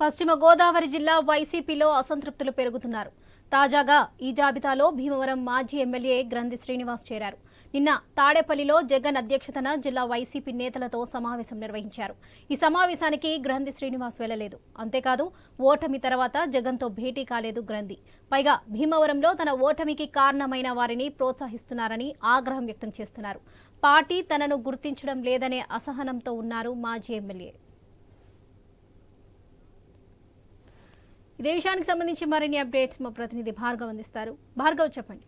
పశ్చిమ గోదావరి జిల్లా వైసీపీలో అసంతృప్తులు పెరుగుతున్నారు. తాజాగా ఈ జాబితాలో భీమవరం మాజీ ఎమ్మెల్యే గ్రంథి శ్రీనివాస్ చేరారు. నిన్న తాడేపల్లిలో జగన్ అధ్యక్షతన జిల్లా వైసీపీ నేతలతో సమావేశం నిర్వహించారు. ఈ సమావేశానికి గ్రంథి శ్రీనివాస్ వెళ్ళలేదు. అంతేకాదు ఓటమి తర్వాత జగన్తో భేటీ కాలేదు గ్రంథి. పైగా భీమవరంలో తన ఓటమికి కారణమైన వారిని ప్రోత్సహిస్తున్నారని ఆగ్రహం వ్యక్తం చేస్తున్నారు. పార్టీ తనను గుర్తించడం లేదనే అసహనంతో ఉన్నారు మాజీ ఎమ్మెల్యే. ఇదే విషయానికి సంబంధించి మరిన్ని అప్డేట్స్ మా ప్రతినిధి భార్గవ్ అందిస్తారు. భార్గవ్ చెప్పండి.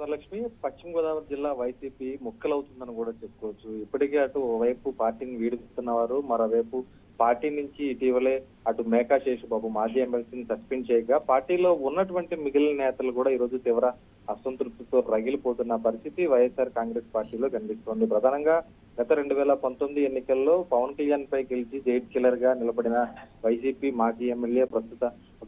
వరలక్ష్మి పశ్చిమ గోదావరి జిల్లా వైసీపీ ముక్కలవుతుందని కూడా చెప్పుకోవచ్చు. ఇప్పటికే అటు వైపు పార్టీని వీడుతున్నవారు మరోవైపు పార్టీ నుంచి ఇటీవలే అటు మేకా శేషుబాబు మాజీ ఎమ్మెల్సీని సస్పెండ్ చేయగా పార్టీలో ఉన్నటువంటి మిగిలిన నేతలు కూడా ఈరోజు తీవ్ర అసంతృప్తితో రగిలిపోతున్న పరిస్థితి వైఎస్ఆర్ కాంగ్రెస్ పార్టీలో కనిపిస్తోంది. ప్రధానంగా గత రెండు వేల పంతొమ్మిది ఎన్నికల్లో పవన్ కళ్యాణ్ పై గెలిచి జైట్ కిల్లర్గా నిలబడిన వైసీపీ మాజీ ఎమ్మెల్యే ప్రస్తుత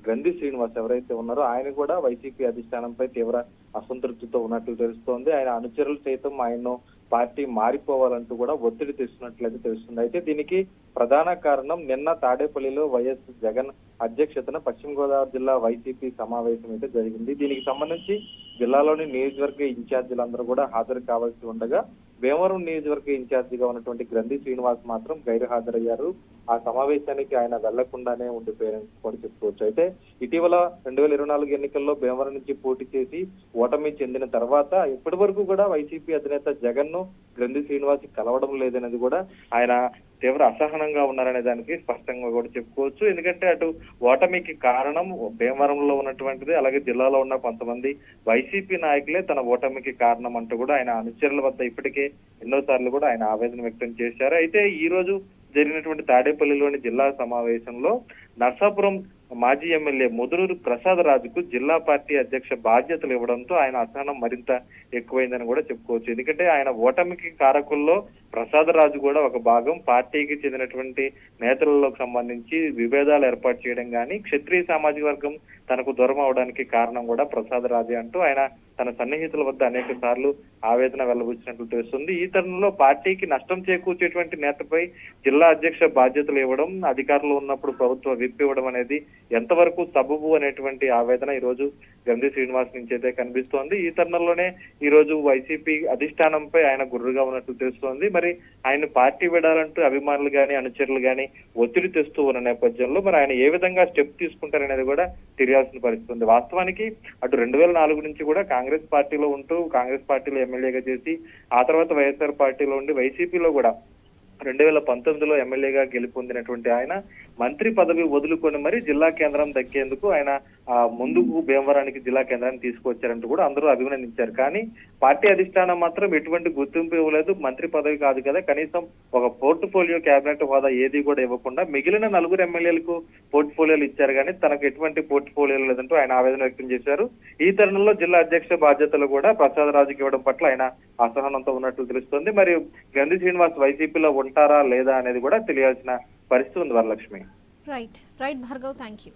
గ్రంథి శ్రీనివాస్ ఎవరైతే ఉన్నారో ఆయన కూడా వైసీపీ అధిష్టానంపై తీవ్ర అసంతృప్తితో ఉన్నట్లు తెలుస్తోంది. ఆయన అనుచరులు సైతం ఆయన్ను పార్టీ మారిపోవాలంటూ కూడా ఒత్తిడి తెస్తున్నట్లయితే తెలుస్తుంది. అయితే దీనికి ప్రధాన కారణం నిన్న తాడేపల్లిలో వైఎస్ జగన్ అధ్యక్షతన పశ్చిమ గోదావరి జిల్లా వైసీపీ సమావేశం అయితే జరిగింది. దీనికి సంబంధించి జిల్లాలోని నియోజకవర్గ ఇన్ఛార్జీలందరూ కూడా హాజరు కావాల్సి ఉండగా భీమవరం నియోజకవర్గ ఇన్ఛార్జిగా ఉన్నటువంటి గ్రంథి శ్రీనివాస్ మాత్రం గైరు హాజరయ్యారు ఆ సమావేశానికి ఆయన వెళ్ళకుండానే ఉండిపోయారని కూడా చెప్పుకోవచ్చు. అయితే ఇటీవల రెండు వేల ఇరవై నాలుగు ఎన్నికల్లో భీమవరం నుంచి పోటీ చేసి ఓటమి చెందిన తర్వాత ఇప్పటి వరకు కూడా వైసీపీ అధినేత జగన్ను గ్రంథి శ్రీనివాస్ కలవడం లేదనేది కూడా ఆయన తీవ్ర అసహనంగా ఉన్నారనే దానికి స్పష్టంగా కూడా చెప్పుకోవచ్చు. ఎందుకంటే అటు ఓటమికి కారణం భీమవరంలో ఉన్నటువంటిది అలాగే జిల్లాలో ఉన్న కొంతమంది వైసీపీ నాయకులే తన ఓటమికి కారణం అంటూ కూడా ఆయన అనుచరుల వద్ద ఇప్పటికే ఎన్నోసార్లు కూడా ఆయన ఆవేదన వ్యక్తం చేశారు. అయితే ఈ రోజు జరిగినటువంటి తాడేపల్లిలోని జిల్లా సమావేశంలో నర్సాపురం మాజీ ఎమ్మెల్యే ముదురూరు ప్రసాద్ రాజుకు జిల్లా పార్టీ అధ్యక్ష బాధ్యతలు ఇవ్వడంతో ఆయన అసహనం మరింత ఎక్కువైందని కూడా చెప్పుకోవచ్చు. ఎందుకంటే ఆయన ఓటమికి కారకుల్లో ప్రసాదరాజు కూడా ఒక భాగం పార్టీకి చెందినటువంటి నేతలకు సంబంధించి విభేదాలు ఏర్పాటు చేయడం కానీ క్షత్రియ సామాజిక వర్గం తనకు దూరం అవడానికి కారణం కూడా ప్రసాదరాజే అంటూ ఆయన తన సన్నిహితుల వద్ద అనేక సార్లు ఆవేదన వెల్లబుచ్చినట్లు తెలుస్తుంది ఈ తరుణంలో పార్టీకి నష్టం చేకూర్చేటువంటి నేతపై జిల్లా అధ్యక్ష బాధ్యతలు ఇవ్వడం అధికారులు ఉన్నప్పుడు ప్రభుత్వ విప్ ఇవ్వడం అనేది ఎంతవరకు సబబు అనేటువంటి ఆవేదన ఈ రోజు గంధి శ్రీనివాస్ నుంచి అయితే కనిపిస్తోంది. ఈ తరుణంలోనే ఈ రోజు వైసీపీ అధిష్టానంపై ఆయన గుర్రుగా ఉన్నట్లు తెలుస్తోంది. మరి ఆయన పార్టీ విడాలంటూ అభిమానులు గాని అనుచరులు గాని ఒత్తిడి తెస్తూ ఉన్న నేపథ్యంలో మరి ఆయన ఏ విధంగా స్టెప్ తీసుకుంటారనేది కూడా తెలియాల్సిన పరిస్థితి ఉంది. వాస్తవానికి అటు రెండు వేల నాలుగు నుంచి కూడా కాంగ్రెస్ పార్టీలో ఉంటూ కాంగ్రెస్ పార్టీలో ఎమ్మెల్యేగా చేసి ఆ తర్వాత వైఎస్ఆర్ పార్టీలో ఉండి వైసీపీలో కూడా రెండు వేల పంతొమ్మిదిలో ఎమ్మెల్యేగా గెలుపొందినటువంటి ఆయన మంత్రి పదవి వదులుకొని మరి జిల్లా కేంద్రం దక్కేందుకు ఆయన ముందుకు భీమవరానికి జిల్లా కేంద్రాన్ని తీసుకొచ్చారంటూ కూడా అందరూ అభినందించారు. కానీ పార్టీ అధిష్టానం మాత్రం ఎటువంటి గుర్తింపు ఇవ్వలేదు. మంత్రి పదవి కాదు కదా. కనీసం ఒక పోర్ట్ఫోలియో కేబినెట్ హోదా ఏది కూడా ఇవ్వకుండా మిగిలిన నలుగురు ఎమ్మెల్యేలకు పోర్ట్ఫోలియోలు ఇచ్చారు. కానీ తనకు ఎటువంటి పోర్ట్ఫోలియోలు లేదంటూ ఆయన ఆవేదన వ్యక్తం చేశారు. ఈ తరుణంలో జిల్లా అధ్యక్ష బాధ్యతలు కూడా ప్రసాద్ రాజుకి ఇవ్వడం పట్ల ఆయన అసహనంతో ఉన్నట్లు తెలుస్తుంది. మరి గంధి శ్రీనివాస్ వైసీపీలో ఉంటారా లేదా అనేది కూడా తెలియాల్సిన పరిస్థితి ఉంది Varalakshmi. Right right Bhargav thank you